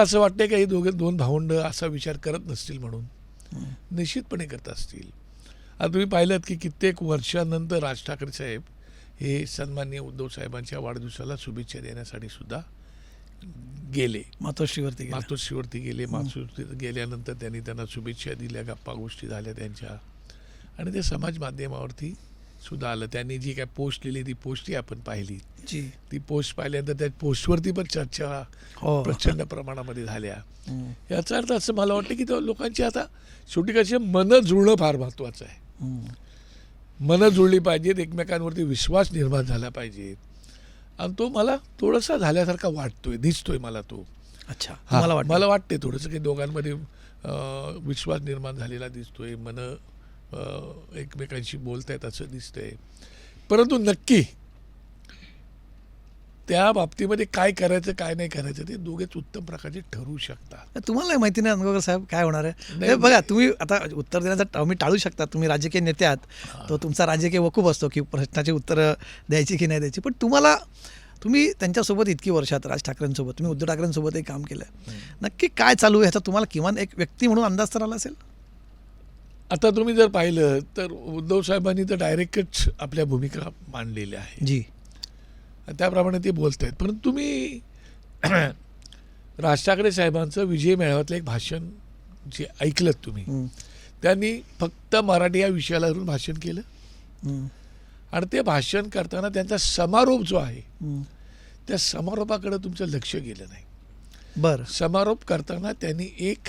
असं वाटतंय का हे दोघे दोन भावंड असा विचार करत नसतील म्हणून? निश्चितपणे करत असतील. आता तुम्ही पाहिलं की कित्येक वर्षानंतर राज ठाकरे साहेब हे सन्माननीय उद्धव साहेबांच्या वाढदिवसाला शुभेच्छा देण्यासाठी सुद्धा गेले. मातोश्रीवरती गेला. मातोश्रीवरती गेले. मातोश्री गेल्यानंतर त्यांनी त्यांना शुभेच्छा दिल्या गप्पा गोष्टी झाल्या त्यांच्या. आणि ते समाज माध्यमावरती सुद्धा आलं. त्यांनी जी काय पोस्ट लिहिली ती पोस्टही आपण पाहिली. जी. ती पोस्ट पाहिल्यानंतर त्या पोस्टवरती पण चर्चा हो. प्रचंड प्रमाणामध्ये झाल्या. हम्म. याचा अर्थ असं मला वाटतं की तो लोकांची आता शेवटी कशी मन जुळणं फार महत्त्वाचं आहे. हम्म. मनं जुळली पाहिजेत एकमेकांवरती विश्वास निर्माण झाला पाहिजे आणि तो मला थोडासा झाल्यासारखा वाटतोय दिसतोय मला तो. अच्छा मला वाटतं मला वाटते थोडंसं की दोघांमध्ये अं, विश्वास निर्माण झालेला दिसतोय मन एकमेकांशी बोलतायत असं दिसतंय. परंतु नक्की त्या बाबतीमध्ये काय करायचं काय नाही करायचं ते दोघेच उत्तम प्रकारचे ठरवू शकतात. तुम्हाला माहिती नाही अनुभव साहेब काय होणार आहे? बघा तुम्ही आता उत्तर देण्याचा तुम्ही टाळू शकता तुम्ही राजकीय नेते आहात. तो तुमचा राजकीय वकूफ असतो की प्रश्नाची उत्तरं द्यायची की नाही द्यायची. पण तुम्हाला तुम्ही त्यांच्यासोबत इतकी वर्षात राज ठाकरेंसोबत तुम्ही उद्धव ठाकरेंसोबतही काम केलं. नक्की काय चालू आहे? ह्याचा तुम्हाला किमान एक व्यक्ती म्हणून अंदाज तर आला असेल? आता तुम्ही जर पाहिलं तर उद्धव साहेबांनी तर डायरेक्टच आपल्या भूमिका मांडलेल्या आहे जी. त्याप्रमाणे ते बोलत आहेत. परंतु तुम्ही राज ठाकरे साहेबांचं विजय मेळाव्यातलं एक भाषण जे ऐकलं तुम्ही. त्यांनी फक्त मराठी या विषयाला धरून भाषण केलं. आणि ते भाषण करताना त्यांचा समारोप जो आहे. त्या समारोपाकडे तुमचं लक्ष गेलं नाही. बरं. समारोप करताना त्यांनी एक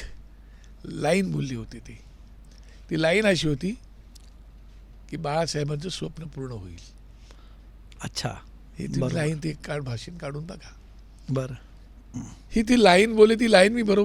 लाईन बोलली होती ती. ती लाईन अशी होती की बाळासाहेबांचं स्वप्न पूर्ण होईल. अच्छा. ही ती बरोबर. लाईन ते काढ भाषण काढून टाका बरं. ही ती लाईन बोलली ती लाईन मी बरोबर